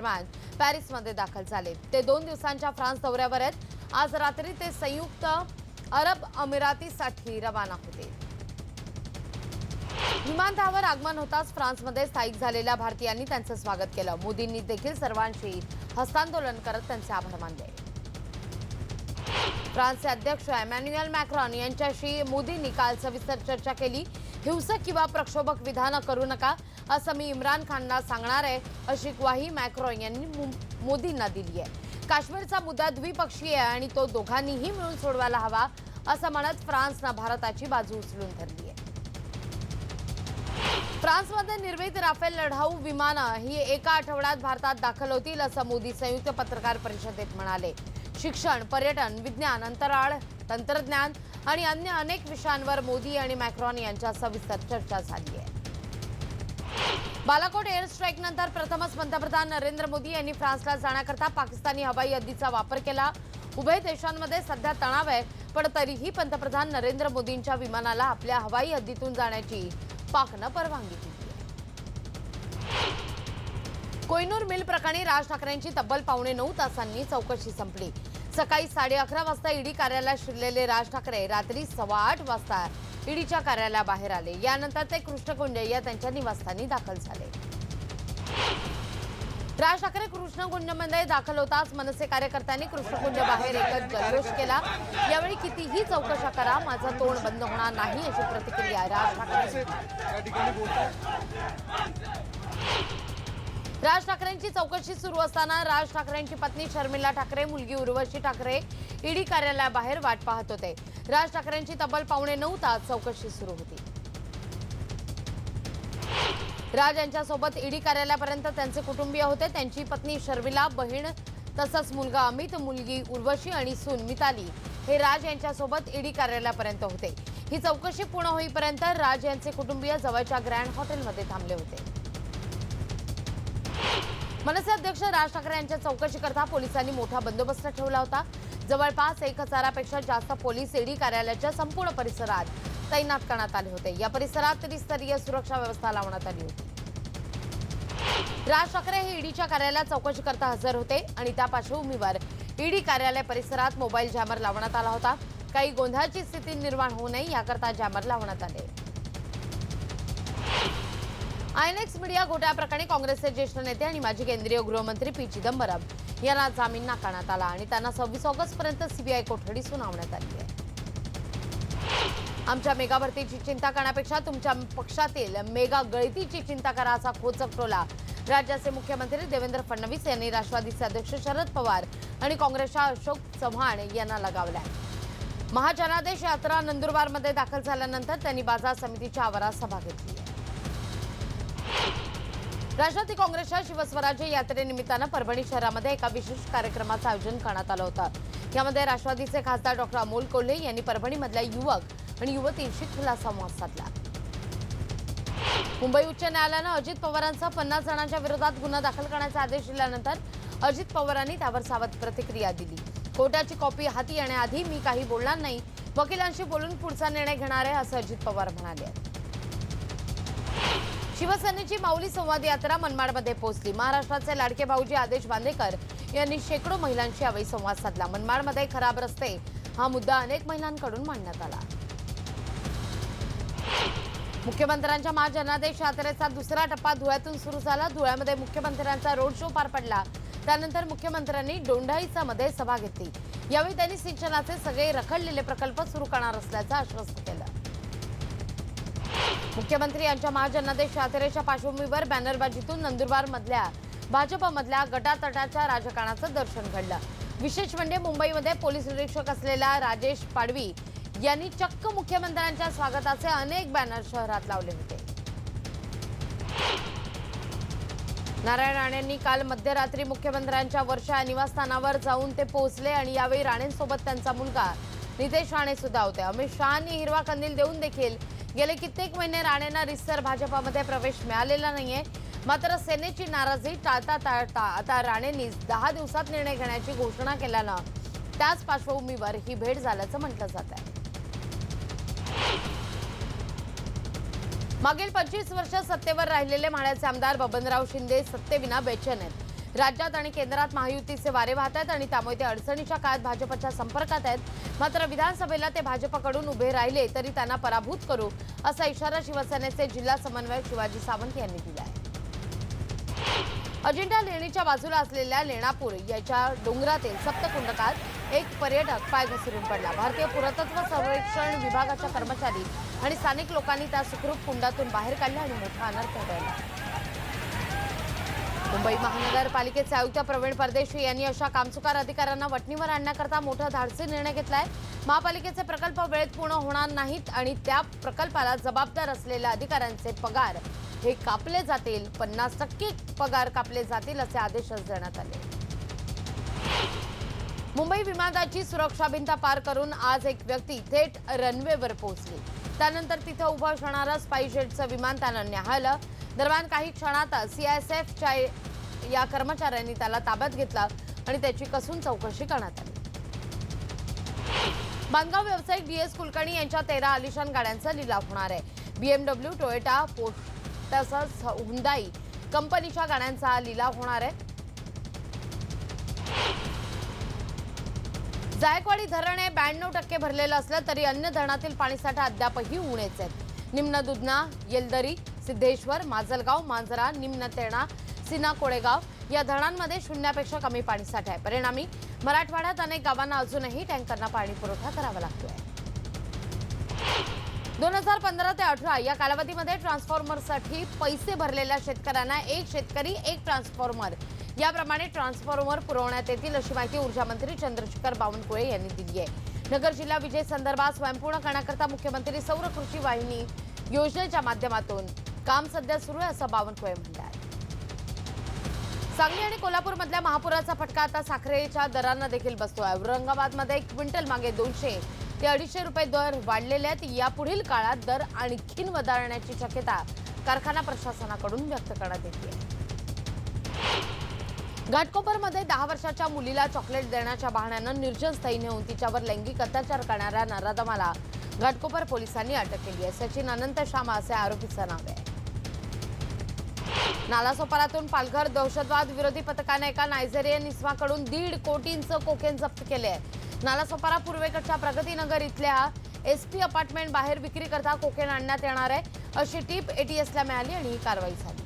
दरम्यान पॅरिसमध्ये दाखल झाले. ते दोन दिवसांच्या फ्रान्स दौऱ्यावर आहेत. आज रात्री ते संयुक्त अरब अमिरातीसाठी रवाना होते. विमानतळावर आगमन होताच फ्रान्समध्ये स्थायिक झालेल्या भारतीयांनी त्यांचं स्वागत केलं. मोदींनी देखील सर्वांशी हस्तांदोलन करत त्यांचे आभार मानले. फ्रान्सचे अध्यक्ष एमॅन्युएल मॅक्रॉन यांच्याशी मोदींनी काल सविस्तर चर्चा केली. हिंसक किंवा प्रक्षोभक विधानं करू नका. असं मी इम्रान खानला सांगणार आहे अशी ग्वाही मॅक्रॉन यांनी मोदींना दिली आहे. काश्मीरचा मुद्दा द्विपक्षीय आहे आणि तो दोघांनीही मिळून सोडवायला हवा असं म्हणत फ्रान्सनं भारताची बाजू उचलून धरली आहे. फ्रान्समध्ये निर्मित राफेल लढाऊ विमानं ही एका आठवड्यात भारतात दाखल होतील असं मोदी संयुक्त पत्रकार परिषदेत म्हणाले. शिक्षण पर्यटन विज्ञान अंतराळ तंत्रज्ञान आणि अन्य अनेक विषयांवर मोदी आणि मॅक्रॉन यांच्या सविस्तर चर्चा झाली आहे. बालाकोट एअर स्ट्राईक नंतर प्रथमच पंतप्रधान नरेंद्र मोदी यांनी फ्रान्सला जाण्याकरता पाकिस्तानी हवाई हद्दीचा वापर केला. उभय देशांमध्ये सध्या तणाव आहे पण तरीही पंतप्रधान नरेंद्र मोदींच्या विमानाला आपल्या हवाई हद्दीतून जाण्याची पाकनं परवानगी दिली कोयनूर मिल प्रकरणी राज ठाकरेंची तब्बल पावणे नऊ तासांनी चौकशी संपली. सकाळी साडे अकरा वाजता ईडी कार्यालयात शिरलेले राज ठाकरे रात्री सव्वा आठ वाजता ईडीच्या कार्यालयाबाहेर आले. यानंतर ते कृष्णकुंज या त्यांच्या निवासस्थानी दाखल झाले. राज ठाकरे कृष्णकुंजमध्ये दाखल होताच मनसे कार्यकर्त्यांनी कृष्णकुंड बाहेर एकच जल्लोष केला. यावेळी कितीही चौकशा करा माझं तोंड बंद होणार नाही अशी प्रतिक्रिया राज ठाकरे. राज ठाकरेंची चौकशी सुरू असताना राज ठाकरेंची पत्नी शर्मिला ठाकरे मुलगी उर्वशी ठाकरे ईडी कार्यालयाबाहेर वाट पाहत होते. राज ठाकरेंची तब्बल पावणे नऊ तास चौकशी सुरू होती. राज यांच्यासोबत ईडी कार्यालयापर्यंत त्यांचे कुटुंबीय होते. त्यांची पत्नी शर्मिला बहीण तसंच मुलगा अमित मुलगी उर्वशी आणि सून मिताली हे राज यांच्यासोबत ईडी कार्यालयापर्यंत होते. ही चौकशी पूर्ण होईपर्यंत राज यांचे कुटुंबीय जवळच्या ग्रँड हॉटेलमध्ये थांबले होते. मनसे अध्यक्ष राज ठाकरे यांच्या चौकशीकरता पोलिसांनी मोठा बंदोबस्त ठेवला होता. जवळपास एक हजारापेक्षा जास्त पोलीस ईडी कार्यालयाच्या संपूर्ण परिसरात तैनात करण्यात आले होते. या परिसरात त्रिस्तरीय सुरक्षा व्यवस्था लावण्यात आली होती. राज ठाकरे हे ईडीच्या कार्यालयात चौकशी करता हजर होते आणि त्या पार्श्वभूमीवर ईडी कार्यालय परिसरात मोबाईल जॅमर लावण्यात आला होता. काही गोंधळाची स्थिती निर्माण होऊ नये याकरता जॅमर लावण्यात आले. आयएनएक्स मीडिया घोटाळ्याप्रकरणी काँग्रेसचे ज्येष्ठ नेते आणि माजी केंद्रीय गृहमंत्री पी चिदंबरम यांना जामीन नाकारण्यात आला आणि त्यांना सव्वीस ऑगस्ट पर्यंत सीबीआय कोठडी सुनावण्यात आली आहे. आमच्या मेगा भरतीची चिंता करण्यापेक्षा तुमच्या पक्षातील मेगा गळतीची चिंता करा असा खोचक टोला राज्याचे मुख्यमंत्री देवेंद्र फडणवीस यांनी राष्ट्रवादीचे अध्यक्ष शरद पवार आणि काँग्रेसच्या अशोक चव्हाण यांना लगावलाय. महाजनादेश यात्रा नंदुरबारमध्ये दाखल झाल्यानंतर त्यांनी बाजार समितीच्या आवारात सभा घेतली. राष्ट्रवादी काँग्रेसच्या शिवस्वराज्य यात्रेनिमित्तानं परभणी शहरामध्ये एका विशेष कार्यक्रमाचं आयोजन करण्यात आलं होतं. यामध्ये राष्ट्रवादीचे खासदार डॉक्टर अमोल कोल्हे यांनी परभणीमधल्या युवक आणि युवतींशी खुला संवाद साधला. मुंबई उच्च न्यायालयानं अजित पवारांचा पन्नास जणांच्या विरोधात गुन्हा दाखल करण्याचे आदेश दिल्यानंतर अजित पवारांनी त्यावर सावध प्रतिक्रिया दिली. कोर्टाची कॉपी हाती येण्याआधी मी काही बोलणार नाही. वकिलांशी बोलून पुढचा निर्णय घेणार आहे असं अजित पवार म्हणाले. शिवसेनेची माऊली संवाद यात्रा मनमाडमध्ये पोहोचली. महाराष्ट्राचे लाडके भाऊजी आदेश बांदेकर यांनी शेकडो महिलांशी यावेळी संवाद साधला. मनमाडमध्ये खराब रस्ते. हा मुद्दा अनेक महिलांकडून मांडण्यात आला. मुख्यमंत्र्यांच्या महाजनादेश यात्रेचा दुसरा टप्पा धुळ्यातून सुरू झाला. धुळ्यामध्ये मुख्यमंत्र्यांचा रोड शो पार पडला. त्यानंतर मुख्यमंत्र्यांनी डोंडाईचा मध्ये सभा घेतली. यावेळी त्यांनी सिंचनाचे सगळे रखडलेले प्रकल्प सुरू करणार असल्याचं आश्वस्त केलं. मुख्यमंत्री यांच्या महाजनादेश यात्रेच्या पार्श्वभूमीवर बॅनरबाजीतून नंदुरबार मधल्या भाजपमधल्या गटातटाच्या राजकारणाचं दर्शन घडलं. विशेष म्हणजे मुंबईमध्ये पोलीस निरीक्षक असलेला राजेश पाडवी यांनी चक्क मुख्यमंत्र्यांच्या स्वागताचे अनेक बॅनर शहरात लावले होते. नारायण राणेंनी काल मध्यरात्री मुख्यमंत्र्यांच्या वर्षा निवासस्थानावर जाऊन ते पोहोचले आणि यावेळी राणेंसोबत त्यांचा मुलगा नितेश राणे सुद्धा होते. अमित शहानी हिरवा कंदील देऊन देखील गेले कित्येक महिने राणेंना रिसर भाजपामध्ये प्रवेश मिळालेला नाहीये. मात्र सेनेची नाराजी टाळता टाळता आता राणेंनी दहा दिवसात निर्णय घेण्याची घोषणा केल्यानं त्याच पार्श्वभूमीवर ही भेट झाल्याचं म्हटलं जात आहे मागील पंचवीस वर्ष सत्तेवर राहिलेले माढ्याचे आमदार बबनराव शिंदे सत्तेविना बेचैन आहेत. राज्यात आणि केंद्रात महायुतीचे वारे वाहत आहेत आणि त्यामुळे ते अडचणीच्या काळात भाजपच्या संपर्कात आहेत. मात्र विधानसभेला ते भाजपकडून उभे राहिले तरी त्यांना पराभूत करू असा इशारा शिवसेनेचे जिल्हा समन्वयक शिवाजी सावंत यांनी दिला आहे अजिंठा लेणीच्या बाजूला असलेल्या लेणापूर याच्या डोंगरातील सप्तकुंडकात एक पर्यटक पाय घसरून पडला. भारतीय पुरातत्व सर्वेक्षण विभागाच्या कर्मचारी आणि स्थानिक लोकांनी त्या सुखरूप कुंडातून बाहेर काढला आणि मोठा अनर्थ टळला. मुंबई महानगरपालिकेचे आयुक्त प्रवीण परदेशी यांनी अशा कामचुकार अधिकाऱ्यांना वटणीवर आणण्याकरता मोठा धाडसी निर्णय घेतलाय. महापालिकेचे प्रकल्प वेळेत पूर्ण होणार नाहीत आणि त्या प्रकल्पाला जबाबदार असलेल्या अधिकाऱ्यांचे पगार हे कापले जातील. पन्नास टक्के पगार कापले जातील असे आदेशच देण्यात आले. मुंबई विमानाची सुरक्षा भिंत पार करून आज एक व्यक्ती थेट रनवेवर पोहोचली. त्यानंतर तिथं उभं असणारं स्पाईसजेटचं विमान त्यानं न्याहाळलं. दरम्यान काही क्षणातच सीआयएसएफच्या या कर्मचाऱ्यांनी त्याला ताब्यात घेतला आणि त्याची कसून चौकशी करण्यात आली. बांधकाम व्यावसायिक डी एस कुलकर्णी यांच्या तेरा आलिशान गाड्यांचा लिलाव होणार आहे. बीएमडब्ल्यू टोयोटा पोस्ट तसंच हुंदाई कंपनीच्या गाड्यांचा लिलाव होणार आहे. जायकवाडी धरण हे ब्याण्णव टक्के भरलेलं असलं तरी अन्य धरणातील पाणीसाठा अद्यापही उणेच आहेत. निम्न दुधना येलदरी सिद्धेश्वर माजलगाव मांजरा निम्न तेरणा सिना कोळेगाव या धरणांमध्ये शून्यापेक्षा कमी पाणी साठा आहे. परिणामी मराठवाड्यात अनेक गावांना अजूनही टँकरना पाणी पुरवठा करावा लागतोय. दोन हजार पंधरा ते अठरा या कालावधीमध्ये ट्रान्सफॉर्मरसाठी पैसे भरलेल्या शेतकऱ्यांना एक शेतकरी एक ट्रान्सफॉर्मर. याप्रमाणे ट्रान्सफॉर्मर पुरवण्यात येतील अशी माहिती ऊर्जा मंत्री चंद्रशेखर बावनकुळे यांनी दिली आहे. नगर जिल्हा विजय संदर्भात स्वयंपूर्ण करण्याकरता मुख्यमंत्री सौर कृषी वाहिनी योजनेच्या माध्यमातून काम सध्या सुरू आहे असं बावनकुळे म्हणतात. सांगली आणि कोल्हापूरमधल्या महापुराचा फटका आता साखरेच्या दरांना देखील बसतोय. औरंगाबादमध्ये एक क्विंटल मागे दोनशे ते अडीचशे रुपये दर वाढलेले आहेत. यापुढील काळात दर आणखीन वधारण्याची शक्यता कारखाना प्रशासनाकडून व्यक्त करण्यात येते. घाटकोपरमध्ये दहा वर्षाच्या मुलीला चॉकलेट देण्याच्या बहाण्यानं निर्जन स्थळी नेऊन तिच्यावर लैंगिक अत्याचार करणाऱ्या नराधमाला घाटकोपर पोलिसांनी अटक केली आहे. सचिन अनंत शामा असे आरोपीचं नाव आहे. नालासोपारातून पालघर दहशतवाद विरोधी पथकाने एका नायजेरियन इस्माकडून दीड कोटींचं कोकेन जप्त केले आहे. नालासोपारा पूर्वेकडच्या प्रगतीनगर इथल्या एस पी अपार्टमेंट बाहेर विक्री करता कोकेन आणण्यात येणार आहे अशी टीप एटीएसला मिळाली आणि ही कारवाई झाली.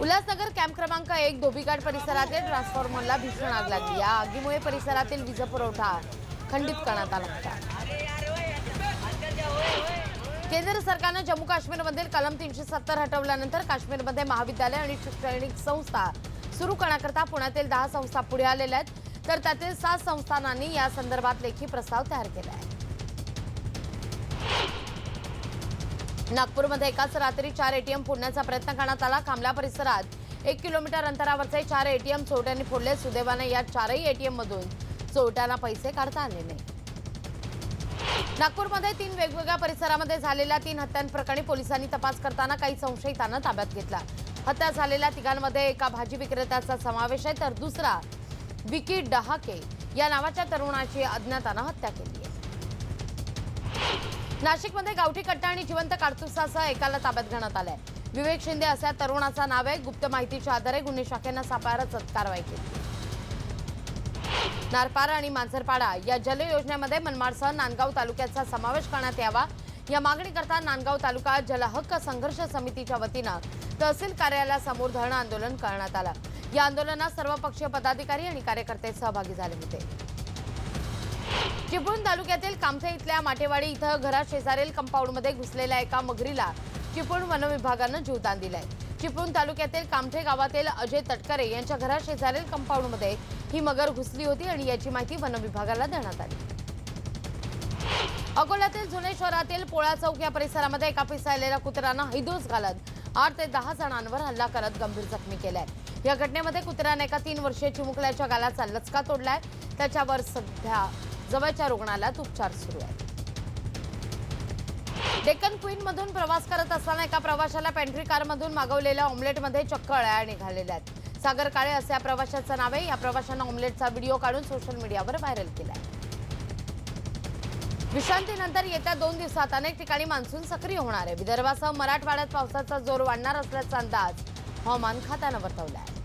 उल्हासनगर कॅम्प क्रमांक एक धोबीघाट परिसरातील ट्रान्सफॉर्मरला भीषण आग लागली. या आगीमुळे परिसरातील वीज पुरवठा खंडित करण्यात आला होता. केंद्र सरकारनं जम्मू काश्मीरमधील कलम तीनशे सत्तर हटवल्यानंतर काश्मीरमध्ये महाविद्यालय आणि शैक्षणिक संस्था सुरू करण्याकरता पुण्यातील दहा संस्था पुढे आलेल्या आहेत. तर त्यातील सात संस्थानांनी या संदर्भात लेखी प्रस्ताव तयार केला आहे. नागपूरमध्ये एकाच रात्री चार एटीएम फोडण्याचा प्रयत्न करण्यात आला. कामला परिसरात एक किलोमीटर अंतरावरचे चार एटीएम चोरट्यांनी फोडले. सुदैवाने या चारही एटीएम मधून चोरट्यांना पैसे काढता आले नाही. नागपूरमध्ये तीन वेगवेगळ्या परिसरामध्ये झालेल्या तीन हत्यांप्रकरणी पोलिसांनी तपास करताना काही संशयितांना ताब्यात घेतला. हत्या झालेल्या तिघांमध्ये एका भाजी विक्रेत्याचा समावेश आहे तर दुसरा विकी डहाके या नावाच्या तरुणाची अज्ञातानं हत्या केली आहे. नाशिकमध्ये गावठी कट्टा आणि जिवंत काडतुसासह एकाला ताब्यात घेण्यात आलंय. विवेक शिंदे असा तरुणाचा नाव आहे. गुप्त माहितीच्या आधारे गुन्हे शाखेनं सापळा रचत कारवाई केली. नारपारा आणि मांजरपाडा या जल योजनेमध्ये मनमाडसह नांदगाव तालुक्याचा समावेश करण्यात यावा. या मागणीकरता नांदगाव तालुका जलहक्क संघर्ष समितीच्या वतीनं तहसील कार्यालयासमोर धरणं आंदोलन करण्यात आलं. या आंदोलनात सर्वपक्षीय पदाधिकारी आणि कार्यकर्ते सहभागी झाले होते. चिपळूण तालुक्यातील कामथे इथल्या माटेवाडी इथं घरा शेजारील कंपाऊंडमध्ये घुसलेल्या एका मगरीला चिपळूण वनविभागानं जीवदान दिलंय. चिपळूण तालुक्यातील कामठे गावातील अजय तटकरे यांच्या घराशेजारील कंपाऊंडमध्ये ही मगर घुसली होती आणि याची माहिती वनविभागाला देण्यात आली. अकोल्यातील जुने शहरातील पोळा चौक या परिसरामध्ये एका पिसाळलेल्या कुत्र्यानं हैदोस घालत आठ ते दहा जणांवर हल्ला करत गंभीर जखमी केलाय. या घटनेमध्ये कुत्र्याने एका तीन वर्षीय चिमुकल्याच्या गालाचा लचका तोडलाय. त्याच्यावर सध्या जवळच्या रुग्णालयात उपचार सुरू आहेत. डेक्कन क्वीन मधून प्रवास करत असताना एका प्रवाशाला पॅन्ट्री कारमधून मागवलेल्या ऑमलेटमध्ये चक्क अळ्या निघालेल्या आहेत. सागर काळे असं या प्रवाशाचं नाव आहे. या प्रवाशानं ऑमलेटचा व्हिडिओ काढून सोशल मीडियावर व्हायरल केला विश्रांतीनंतर येत्या दोन दिवसात अनेक ठिकाणी मान्सून सक्रिय होणार आहे. विदर्भासह मराठवाड्यात पावसाचा जोर वाढणार असल्याचा अंदाज हवामान खात्यानं वर्तवला आहे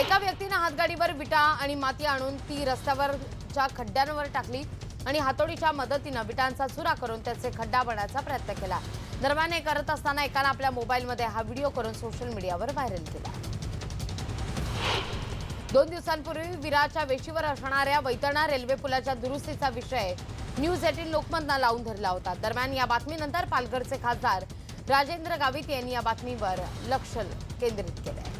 एका व्यक्तीनं हातगाडीवर विटा आणि माती आणून ती रस्त्यावरच्या खड्ड्यांवर टाकली आणि हातोडीच्या मदतीनं विटांचा चुरा करून त्याचे खड्डा बनण्याचा प्रयत्न केला. दरम्यान हे करत असताना एकानं आपल्या मोबाईलमध्ये हा व्हिडिओ करून सोशल मीडियावर व्हायरल केला. दोन दिवसांपूर्वी विराच्या वेशीवर असणाऱ्या वैतरणा रेल्वे पुलाच्या दुरुस्तीचा विषय न्यूज एटीन लोकमतनं लावून धरला होता. दरम्यान या बातमीनंतर पालघरचे खासदार राजेंद्र गावित यांनी या बातमीवर लक्ष केंद्रित केलंय.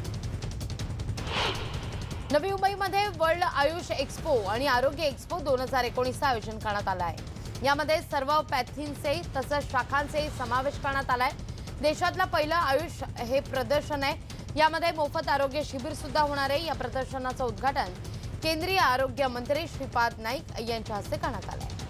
नवी मुंबईमध्ये वर्ल्ड आयुष एक्स्पो आणि आरोग्य एक्स्पो दोन हजार एकोणीसचं आयोजन करण्यात आलं आहे. यामध्ये सर्व पॅथींचे तसंच शाखांचे समावेश करण्यात आलाय. देशातलं पहिलं आयुष हे प्रदर्शन आहे. यामध्ये मोफत आरोग्य शिबिर सुद्धा होणार आहे. या प्रदर्शनाचं उद्घाटन केंद्रीय आरोग्य मंत्री श्रीपाद नाईक यांच्या हस्ते करण्यात आलं आहे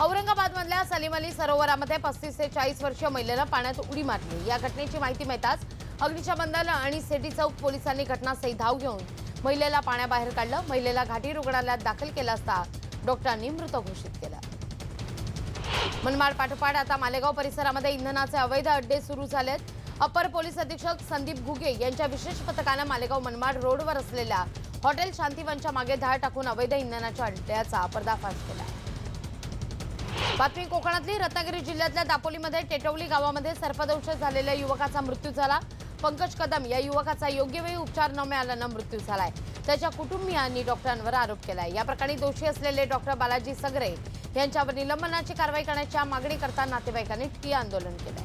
औरंगाबादमधल्या सलीम अली सरोवरामध्ये पस्तीस ते चाळीस वर्षीय महिलेनं पाण्यात उडी मारली. या घटनेची माहिती मिळताच अग्निशमन आणि सेटी चौक पोलिसांनी घटनास्थळी धाव घेऊन महिलेला पाण्याबाहेर काढलं. महिलेला घाटी रुग्णालयात दाखल केलं असता डॉक्टरांनी मृत घोषित केलं. मनमाड पाठोपाठ आता मालेगाव परिसरामध्ये इंधनाचे अवैध अड्डे सुरू झालेत. अपर पोलीस अधीक्षक संदीप घुगे यांच्या विशेष पथकानं मालेगाव मनमाड रोडवर असलेल्या हॉटेल शांतीवनच्या मागे धाड टाकून अवैध इंधनाच्या अड्ड्याचा पर्दाफाश केला. बातमी कोकणातली रत्नागिरी जिल्ह्यातल्या दापोलीमध्ये टेटवली गावामध्ये सर्पदंश झालेल्या युवकाचा मृत्यू झाला. पंकज कदम या युवकाचा योग्य वेळी उपचार न मिळाल्यानं मृत्यू झालाय. त्याच्या कुटुंबियांनी डॉक्टरांवर आरोप केलाय. या प्रकरणी दोषी असलेले डॉक्टर बालाजी सगरे यांच्यावर निलंबनाची कारवाई करण्याच्या मागणी करता नातेवाईकांनी ठिय्या आंदोलन केलंय.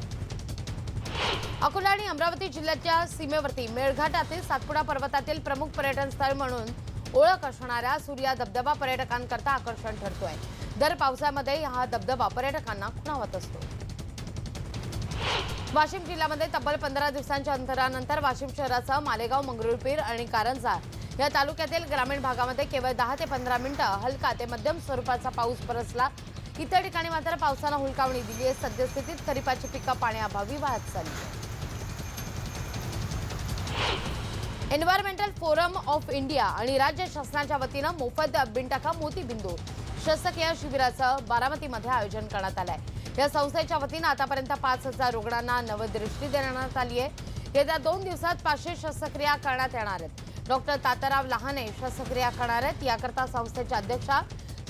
अकोला आणि अमरावती जिल्ह्याच्या सीमेवरती मेळघाटातील सातपुडा पर्वतातील प्रमुख पर्यटन स्थळ म्हणून ओळख असणाऱ्या सूर्या धबधबा पर्यटकांकरता आकर्षण ठरतोय. दर पावसामध्ये हा धबधबा पर्यटकांना खुणावत असतो. वाशिम जिल्ह्यामध्ये तब्बल पंधरा दिवसांच्या अंतरानंतर वाशिम शहरासह मालेगाव मंगरुळपीर आणि कारंजा या तालुक्यातील ग्रामीण भागामध्ये केवळ दहा ते पंधरा मिनिटं हलका ते मध्यम स्वरूपाचा पाऊस बरसला इतर ठिकाणी मात्र पावसानं हुलकावणी दिली आहे. सद्यस्थितीत खरीपाची पिकं पाण्याअभावी वाहत चालली एन्व्हायरमेंटल फोरम ऑफ इंडिया आणि राज्य शासनाच्या वतीनं मोफत बिंटाका मोतीबिंदू शासकीय शिबिराचं बारामतीमध्ये आयोजन करण्यात आलं आहे या संस्थेच्या वतीनं आतापर्यंत पाच हजार रुग्णांना नवदृष्टी देण्यात आली आहे. येत्या दोन दिवसात पाचशे शस्त्रक्रिया करण्यात येणार आहेत. डॉक्टर ताताराव लहाने शस्त्रक्रिया करणार आहेत. याकरता संस्थेच्या अध्यक्षा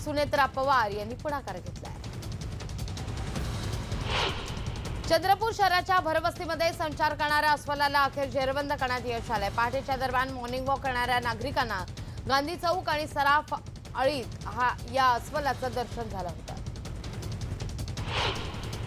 सुनेत्रा पवार यांनी पुढाकार घेतला आहे. चंद्रपूर शहराच्या भरवस्तीमध्ये संचार करणाऱ्या अस्वलाला अखेर जेरबंद करण्यात यश आलंय. पहाटेच्या दरम्यान मॉर्निंग वॉक करणाऱ्या नागरिकांना गांधी चौक आणि सराफ अळीत हा या अस्वलाचं दर्शन झालं होतं.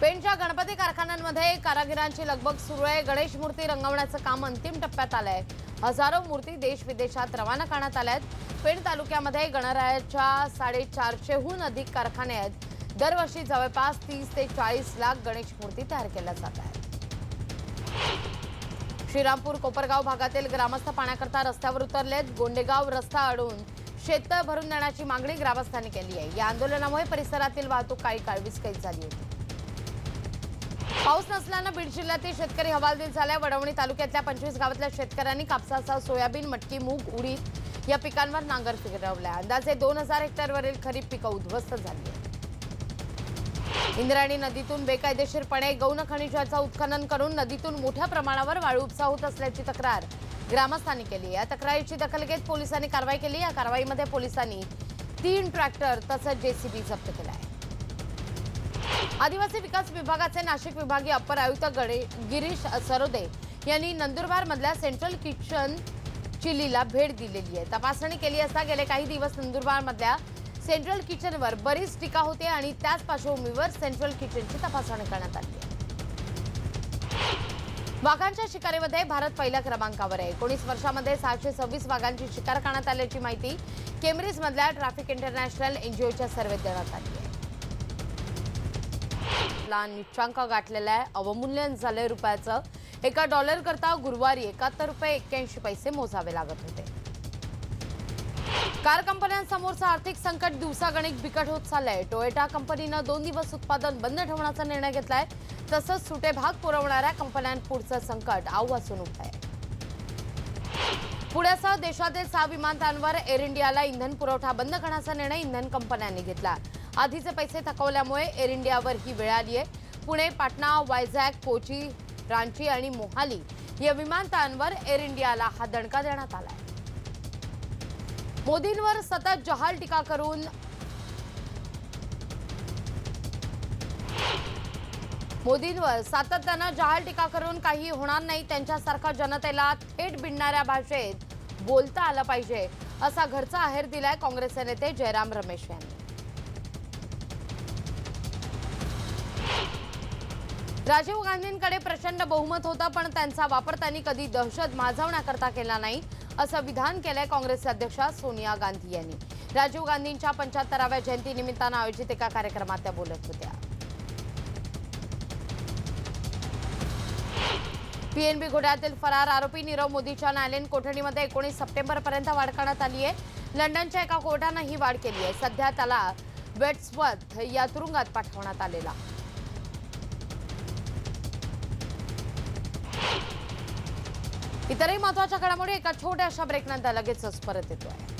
पेणच्या गणपती कारखान्यांमध्ये कारागिरांची लगबग सुरू आहे. गणेश मूर्ती रंगवण्याचं काम अंतिम टप्प्यात आलं आहे हजारो मूर्ती देश विदेशात रवाना करण्यात आल्या आहेत पेण तालुक्यामध्ये गणरायाच्या साडेचारशेहून अधिक कारखाने आहेत. दरवर्षी जवळपास तीस ते चाळीस लाख गणेश मूर्ती तयार केल्या जात आहेत. श्रीरामपूर कोपरगाव भागातील ग्रामस्थ पाण्याकरता रस्त्यावर उतरलेत. गोंडेगाव रस्ता अडून शेततळ भरून देण्याची मागणी ग्रामस्थांनी केली आहे. या आंदोलनामुळे परिसरातील वाहतूक काही काळ विस्कळीत झाली होती. पाऊस नसल्यानं बीड जिल्ह्यातील शेतकरी हवालदिल झाल्या. वडवणी तालुक्यातल्या पंचवीस गावातल्या शेतकऱ्यांनी कापसासह सोयाबीन मटकी मूग उडीद या पिकांवर नांगर फिरवल्या. अंदाजे दोन हजार हेक्टरवरील खरीप पिकं उद्ध्वस्त झाली इंद्रायणी नदीतून बेकायदेशीरपणे गौण खनिजाचं उत्खनन करून नदीतून मोठ्या प्रमाणावर वाळू उपसा होत असल्याची तक्रार ग्रामस्थांनी केली या तक्रारीची दखल घेत पोलिसांनी कारवाई केली. या कारवाईमध्ये पोलिसांनी तीन ट्रॅक्टर तसंच जेसीबी जप्त केला आहे आदिवासी विकास विभागाचे नाशिक विभागीय अप्पर आयुक्त गडे गिरीश सरोदे यांनी नंदुरबार मधल्या सेंट्रल किचन चिलीला भेट दिलेली आहे. तपासणी केली असता गेले काही दिवस नंदुरबार मधल्या सेंट्रल किचनवर बरीच टीका होते आणि त्याच पार्श्वभूमीवर सेंट्रल किचनची तपासणी करण्यात आली आहे. वाघांच्या शिकारीमध्ये भारत पहिल्या क्रमांकावर आहे. एकोणीस वर्षामध्ये सहाशे सव्वीस वाघांची शिकार करण्यात आल्याची माहिती केम्ब्रिजमधल्या ट्रॅफिक इंटरनॅशनल एनजीओच्या सर्वेत देण्यात आली आहे. आपला निच्चांक गाठलेला आहे. अवमूल्यन झालंय रुपयाचं. एका डॉलर करता गुरुवारी एकाहत्तर रुपये एक्क्याऐंशी पैसे मोजावे लागत होते. कार कंपन्यांसमोरचं आर्थिक संकट दिवसागणिक बिकट होत चाललंय. टोयोटा कंपनीनं दोन दिवस उत्पादन बंद ठेवण्याचा निर्णय घेतलाय. तसंच सुटे भाग पुरवणाऱ्या कंपन्यांपुढचं संकट आव्हासून उभं आहे पुण्यासह देशातील सहा विमानतळांवर एअर इंडियाला इंधन पुरवठा बंद करण्याचा निर्णय इंधन कंपन्यांनी घेतला. आधीचे पैसे थकवल्यामुळे एअर इंडियावर ही वेळ आली आहे पुणे पाटणा वायझॅग कोची रांची आणि मोहाली या विमानतळांवर एअर इंडियाला हा दणका देण्यात आलाय. मोदींवर सतत जहाल टीका करून मोदींवर सातत्यानं जहाल टीका करून काही होणार नाही त्यांच्यासारखा जनतेला थेट भिडणाऱ्या भाषेत बोलता आलं पाहिजे असा घरचा आहेर दिलाय काँग्रेसचे नेते जयराम रमेश यांनी. राजीव गांधींकडे प्रचंड बहुमत होतं पण त्यांचा वापर त्यांनी कधी दहशत माजवण्याकरता केला नाही असं विधान केलंय काँग्रेसचे अध्यक्ष सोनिया गांधी यांनी. राजीव गांधींच्या पंच्याहत्तराव्या जयंती निमित्तानं आयोजित एका कार्यक्रमात त्या बोलत होत्या. पीएनबी घोड्यातील फरार आरोपी नीरव मोदीच्या न्यायालयीन कोठडीमध्ये एकोणीस सप्टेंबरपर्यंत वाढ करण्यात आली आहे. लंडनच्या एका कोर्टानं ही वाढ केली आहे. सध्या त्याला वेट्सवर्थ या तुरुंगात पाठवण्यात आलेला. इतरही महत्त्वाच्या घडामोडी एका छोट्याशा ब्रेकनंतर लगेचच परत येतोय.